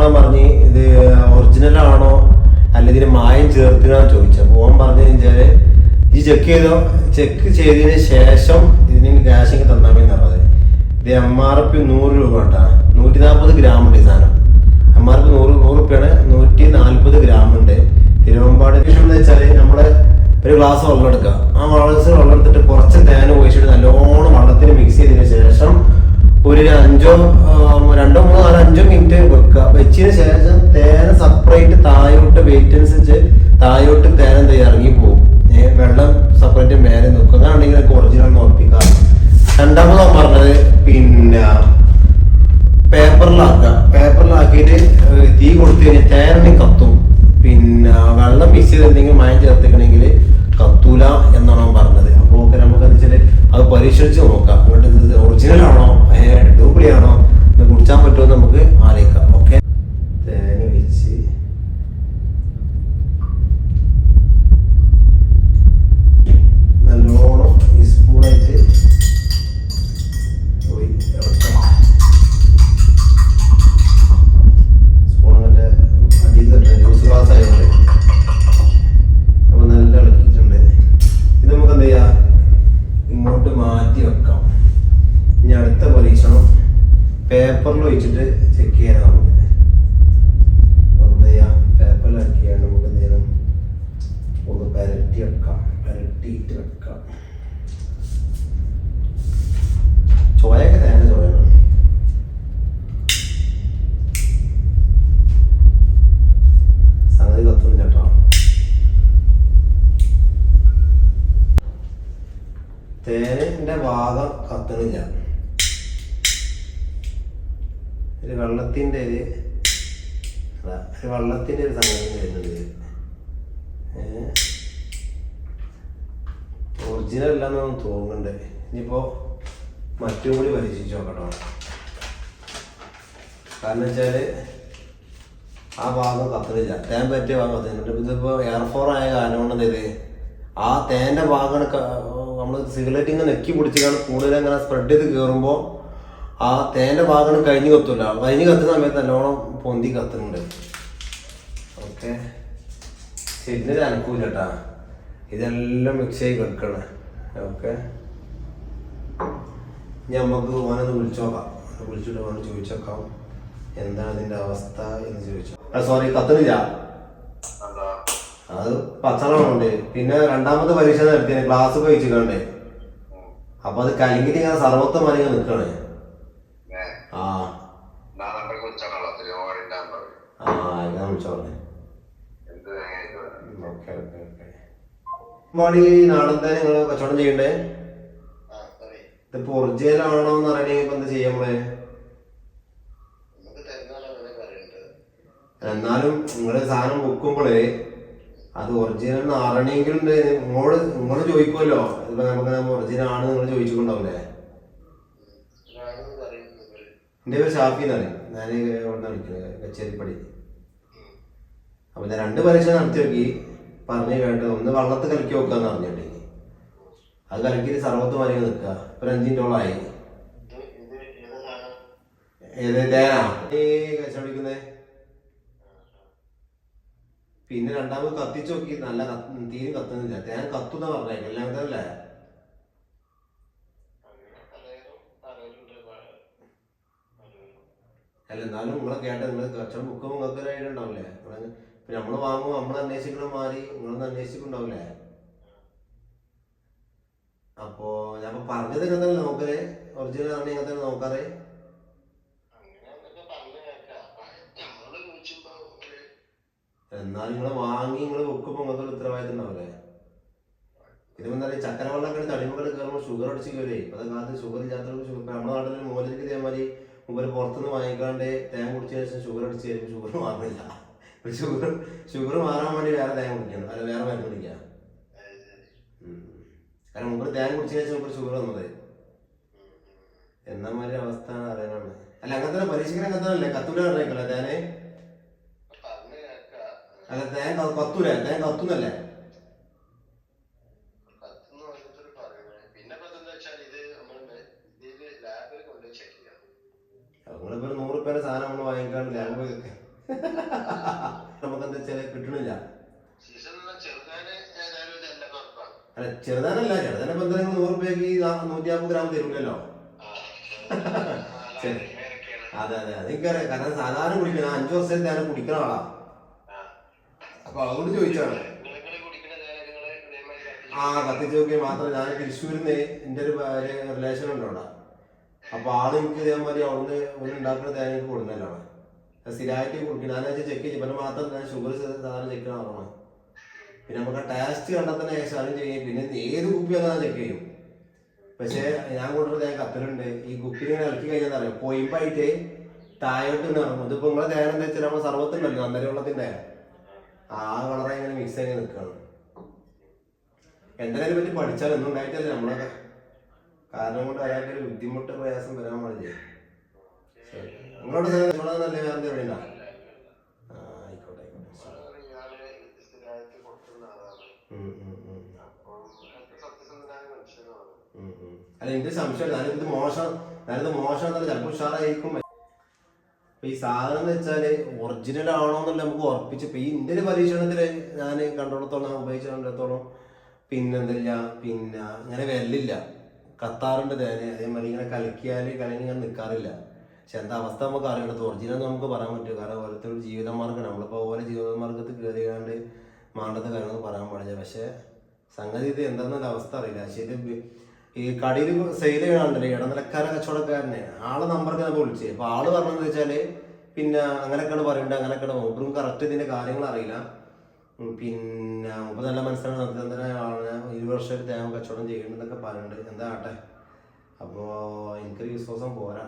നോക്കാൻ പറഞ്ഞ് ഇത് ഒറിജിനൽ ആണോ അല്ലെങ്കിൽ മായം ചേർത്തിനാന്ന് ചോദിച്ചു അപ്പോൾ ഓൻ പറഞ്ഞു വെച്ചാൽ ഈ ചെക്ക് ചെയ്തോ ചെക്ക് ചെയ്തതിന് ശേഷം ഇതിന് ക്യാഷിങ് തന്നാൽ മതി പറഞ്ഞത്. ഇത് എം ആർ പി നൂറ് രൂപ കേട്ടാ നൂറ്റി നാൽപ്പത് ഗ്രാം ഉണ്ട് ഈ സാധനം. എം ആർ പി നൂറ് നൂറ് റുപ്യാണ്. നൂറ്റി നാൽപ്പത് ഗ്രാം ഉണ്ട്. തിരുവമ്പാട് എന്ന് വെച്ചാൽ നമ്മൾ ഒരു ഗ്ലാസ് വെള്ളം എടുക്കുക ആ ഗ്ലാസ് വെള്ളം എടുത്തിട്ട് കുറച്ച് തേൻ ഒഴിച്ചിട്ട് നല്ലോണം വെള്ളത്തിൽ മിക്സ് ചെയ്തതിന് ശേഷം ഒരു അഞ്ചോ രണ്ടോ മൂന്നോ നാലോ അഞ്ചോ മിനിറ്റ് വെക്കുക വെച്ചതിന് ശേഷം തേന സെപ്പറേറ്റ് താഴോട്ട് വെയിറ്റ് അനുസരിച്ച് താഴോട്ട് തേന എന്ത് ഇറങ്ങി പോകും വെള്ളം സെപ്പറേറ്റ് മേലെ നിൽക്കുക അതാണെങ്കിൽ ഒറിജിനൽ ഉറപ്പിക്കുക രണ്ടാമത് പറഞ്ഞത് പിന്നെ പേപ്പറിലാക്കുക പേപ്പറിലാക്കിയിട്ട് തീ കൊടുത്തു കഴിഞ്ഞാൽ തേരണി കത്തും. പിന്നെ വെള്ളം മിക്സ് ചെയ്ത് എന്തെങ്കിലും മയം ചേർത്തിക്കണമെങ്കിൽ കത്തൂല എന്നാണ് പറഞ്ഞത്. അപ്പോൾ നമുക്ക് എന്താ വെച്ചാൽ അത് പരീക്ഷിച്ച് നോക്കാം. ഒറിജിനൽ ആണോ? ഡ്യൂപ്ലി ആണോ കുടിച്ചാൻ പറ്റുമോ നമുക്ക് ആലോചിക്കാം പേപ്പറിൽ വെച്ചിട്ട് ചെക്ക് ചെയ്യാനാണ് നമുക്ക് എന്ത് തേനിന്റെ ഭാഗം കത്തണില്ല. ഒരു വെള്ളത്തിന്റെ ഒരു അതാ, ഒരു വെള്ളത്തിന്റെ ഒരു സംഗതി വരുന്നുണ്ട്. ഒറിജിനൽ അല്ലെന്നൊന്നും തോന്നുന്നുണ്ട്. ഇനിയിപ്പോൾ മറ്റും കൂടി പരീക്ഷിച്ച് നോക്കട്ടോ. കാരണം വെച്ചാൽ ആ ഭാഗം കത്തണില്ല തേൻ പറ്റിയ ഭാഗം കത്തുന്നുണ്ട് ഇതിപ്പോൾ എയർഫോർ ആയ കാരണം കൊണ്ട് ഇത് ആ തേന്റെ ഭാഗമാണ് നമ്മൾ സിഗരറ്റ് ഇങ്ങനെ നെക്കി പിടിച്ചിട്ടാണ് കൂടുതൽ അങ്ങനെ സ്പ്രെഡ് ചെയ്ത് കയറുമ്പോൾ ആ തേന്റെ ഭാഗം കഴിഞ്ഞ് കത്തൂല കഴിഞ്ഞ് കത്തുന്ന സമയത്ത് നല്ലോണം പൊന്തി കത്തുന്നുണ്ട്. ഓക്കെ. ഇതിനൊരു അനക്കൂല കേട്ടാ ഇതെല്ലാം മിക്സ് ചെയ്ത് കിടക്കണേ. ഓക്കെ. നമുക്ക് ഓനൊന്ന് വിളിച്ചു നോക്കാം. വിളിച്ചിട്ട് ഓനെ ചോദിച്ചോക്കാം എന്താണ് ഇതിന്റെ അവസ്ഥ എന്ന് ചോദിച്ചോ. സോറി കത്തുന്നില്ല. അത് പച്ചളമുണ്ട് പിന്നെ രണ്ടാമത്തെ പരീക്ഷ നടത്തിയ ക്ലാസ് വെച്ചിട്ടുണ്ട്. അപ്പൊ അത് കലങ്ങിട്ട് ഇങ്ങനെ സർവത്വം അറിയാൻ നിൽക്കണേ ആ. ഞാൻ വിളിച്ചോളെ ഓക്കെ ഓക്കെ ഓക്കെ. മോണി നാടൻ തന്നെ നിങ്ങൾ കച്ചവടം ചെയ്യണ്ടേ? ഇതിപ്പോ ഒറിജിനൽ ആണോ എന്ന് അറിയണമെങ്കിൽ ഇപ്പൊ എന്താ ചെയ്യാ നമ്മൾ എന്നാലും നിങ്ങൾ സാധനം വെക്കുമ്പോഴേ അത് ഒറിജിനൽ അറിയണമെങ്കിൽ നിങ്ങളോട് നിങ്ങൾ ചോദിക്കുമല്ലോ. ഇപ്പൊ നമുക്ക് ഒറിജിനൽ ആണ് നിങ്ങൾ ചോദിച്ചിട്ടുണ്ടാവില്ലേ? എന്റെ പേര് ഷാഫി എന്ന് പറയാം ഞാൻ ഇവിടെ വിളിക്കുന്നത് കച്ചേരിപ്പടി. അപ്പൊ ഞാൻ രണ്ട് പരീക്ഷ നടത്തി നോക്കി. പറഞ്ഞു കേട്ടോ ഒന്ന് വള്ളത്ത് കലക്കി വെക്കാന്ന് പറഞ്ഞിട്ടേ അത് കലക്കിയിട്ട് സർവത്ത് മാറി നിൽക്കുക. ഒരു അഞ്ചിന്റോളായി ഏത് തേനാ ഈ കച്ചവടിക്കുന്നേ പിന്നെ രണ്ടാമത് കത്തിച്ച് നോക്കി. നല്ല തീരും കത്തുന്നില്ല തേൻ കത്തുന്ന പറഞ്ഞേ കല്യാണത്തിനല്ലേ അല്ല എന്നാലും നിങ്ങളെ കേട്ട നിങ്ങൾ കച്ചവടം ബുക്ക് നിങ്ങൾക്ക് ഒരു ഐഡിയ ഉണ്ടാവില്ലേ? നിങ്ങൾ ഇപ്പൊ നമ്മൾ വാങ്ങുമ്പോൾ നമ്മൾ അന്വേഷിക്കണ മാറി നിങ്ങളൊന്ന് അന്വേഷിക്കുന്നുണ്ടാവില്ലേ അപ്പോ ഞാൻ പറഞ്ഞത് ഇങ്ങനെ തന്നെ നോക്കൽ ഒറിജിനൽ പറഞ്ഞ ഇങ്ങനെ തന്നെ നോക്കാറ് എന്നാലും നിങ്ങൾ വാങ്ങി നിങ്ങൾ വെക്കുമ്പോൾ നിങ്ങൾക്ക് ഒരു ഉത്തരവാദിത്തം ഉണ്ടാവില്ലേ? ഇതിപ്പോ എന്താ പറയുക ചക്കര വെള്ളം കഴിഞ്ഞ് തടിമകൾ കയറുമ്പോൾ ഷുഗർ അടിച്ച് കയറി അതൊക്കെ കാലത്ത് ഷുഗർ ഇല്ലാത്തവർക്ക് ഷുഗർ നമ്മുടെ നാട്ടിൽ മൂലയ്ക്ക് ഇതേമാതിരി മുമ്പ് പുറത്തുനിന്ന് വാങ്ങിക്കാണ്ട് തേൻ കുടിച്ചതിന് ശേഷം ഷുഗർ അടിച്ച് കഴിയുമ്പോൾ ഷുഗർ മാറുന്നില്ല. ഷുഗർ ഷുഗർ മാറാൻ വേണ്ടി വേറെ തേൻ കുടിക്കണം. അല്ല വേറെ മരുന്ന് കുടിക്കാം. കാരണം മുമ്പ് തേൻ കുടിച്ചതിന് ശേഷം മുമ്പ് ഷുഗർ വന്നത്. എന്നാ മാതിരി അവസ്ഥ അറിയാനാണ്. അല്ല അങ്ങനത്തെ പരീക്ഷിക്കാൻ അങ്ങനത്തെ അല്ലേ കത്തൂര അറിയിക്കല്ലേ തേനെ. അല്ല തേൻ കത്തൂര. തേൻ കത്തുന്നല്ലേ? പേരെ സാധനം നമ്മൾ വാങ്ങിക്കാണ്ട് ലാബ് നമുക്ക് എന്താ ചില കിട്ടണില്ല അല്ല ചെറുതാനല്ല ചെറുതാനെ ബന്ധനങ്ങൾ നൂറ് രൂപയ്ക്ക് നൂറ്റി അമ്പത് ഗ്രാം തരൂലല്ലോ. ശരി. അതെ അതെ. അതെനിക്കറിയാം കാരണം സാധാരണ കുടിക്കണം അഞ്ചു വർഷം ഞാൻ കുടിക്കണ ആളാ. അപ്പൊ അതുകൊണ്ട് ചോദിച്ചാണ് നേരം ആ കത്തിച്ച് നോക്കി മാത്രം ഞാൻ തൃശ്ശൂരിന്ന് എന്റെ ഒരു റിലേഷൻ ഉണ്ട് അവിടെ അപ്പൊ ആൾ എനിക്ക് ഇതേമാതിരി അവിടുന്ന് ഒരു ഉണ്ടാക്കുന്ന തേങ്ങ എനിക്ക് കൊടുക്കുന്നല്ലോ സ്ഥിരമായിട്ട് കുടിക്കണം ഞാൻ ചെക്ക് ചെയ്യും. മാത്രം ഞാൻ ഷുഗർ സാധാരണ ചെക്ക് ചെയ്യണം പിന്നെ നമുക്ക് ടേസ്റ്റ് കണ്ടാൽ തന്നെ സാധനം ചെയ്യും. പിന്നെ ഏത് കുപ്പി വന്നാൽ ചെക്ക് ചെയ്യും. പക്ഷേ ഞാൻ കൊണ്ടുവരുന്ന തേങ്ങ കത്തലുണ്ട്. ഈ കുപ്പി ഇങ്ങനെ ഇറക്കി കഴിഞ്ഞാൽ അറിയാം? കൊയിമ്പായിട്ട് താഴോട്ട് ഇറങ്ങും. ഇതിപ്പോ നിങ്ങളെ തേങ്ങ എന്താ വെച്ചാൽ നമ്മുടെ സർവത്തുണ്ടല്ലോ അന്നേരം ഉള്ളതിന്റെ ആ കളറായി ഇങ്ങനെ മിക്സ് ആയി നിൽക്കുകയാണ് എന്തിനെ പറ്റി പഠിച്ചാൽ ഒന്നും ഉണ്ടായിട്ടല്ലേ നമ്മളൊക്കെ. കാരണം കൊണ്ട് അയാൾക്ക് ഒരു ബുദ്ധിമുട്ട് പ്രയാസം വരാൻ പാടില്ലേ നിങ്ങളോട് വേറെ എവിടെ ആയിക്കോട്ടെ. അല്ല എന്റെ സംശയം ഞാനിത് മോശം ഞാനിത് മോശം ചിലപ്പോൾ ഉഷാറായിരിക്കും. അപ്പൊ ഈ സാധനം എന്ന് വെച്ചാൽ ഒറിജിനൽ ആണോ എന്നുള്ള നമുക്ക് ഉറപ്പിച്ച് ഇപ്പൊ ഈ ഇന്ത്യ ഒരു പരീക്ഷണത്തിൽ ഞാൻ കണ്ടിടത്തോളം ഉപയോഗിച്ച് കണ്ടിടത്തോളം പിന്നെ അങ്ങനെ വെല്ലില്ല കത്താറുണ്ട് തേനെ. അതേമാതിരി ഇങ്ങനെ കളിക്കാൽ കലങ്ങി ഇങ്ങനെ നിൽക്കാറില്ല പക്ഷെ എന്താ അവസ്ഥ നമുക്ക് അറിയണ്ടത് ഒറിജിനൽ നമുക്ക് പറയാൻ പറ്റും. കാരണം ഓരോരുത്തർ ജീവിതമാർഗം നമ്മളിപ്പോൾ ഓരോ ജീവിതമാർഗത്തിൽ കയറിയാണ്ട് മാണ്ടത്തെ കാര്യങ്ങൾ പറയാൻ പാടില്ല. പക്ഷേ സംഗതി ഇത് എന്താണെന്നൊരു അവസ്ഥ അറിയില്ല. പക്ഷേ ഇത് ഈ കടയിൽ സെയിൽ ചെയ്യണമല്ലേ ഇടനിലക്കാര കച്ചവടക്കാരനെ. ആളെ നമ്പർക്ക് നമ്മൾ വിളിച്ചേ. അപ്പോൾ ആൾ പറഞ്ഞതെന്ന് വെച്ചാൽ പിന്നെ അങ്ങനെയൊക്കെയാണ് പറയുന്നുണ്ട് അങ്ങനെയൊക്കെയാണ് മൂപ്പറും കറക്റ്റ് ഇതിന്റെ കാര്യങ്ങൾ അറിയില്ല. പിന്നെ മുപ്പത് നല്ല മനസ്സിലാണ് സത്യസന്ധനായ ആളെ വർഷം തേങ്ങ കച്ചവടം ചെയ്യുന്നുണ്ടെന്നൊക്കെ പറയുന്നുണ്ട്. എന്താ ആട്ടെ അപ്പോൾ എനിക്കൊരു വിശ്വാസം പോരാ.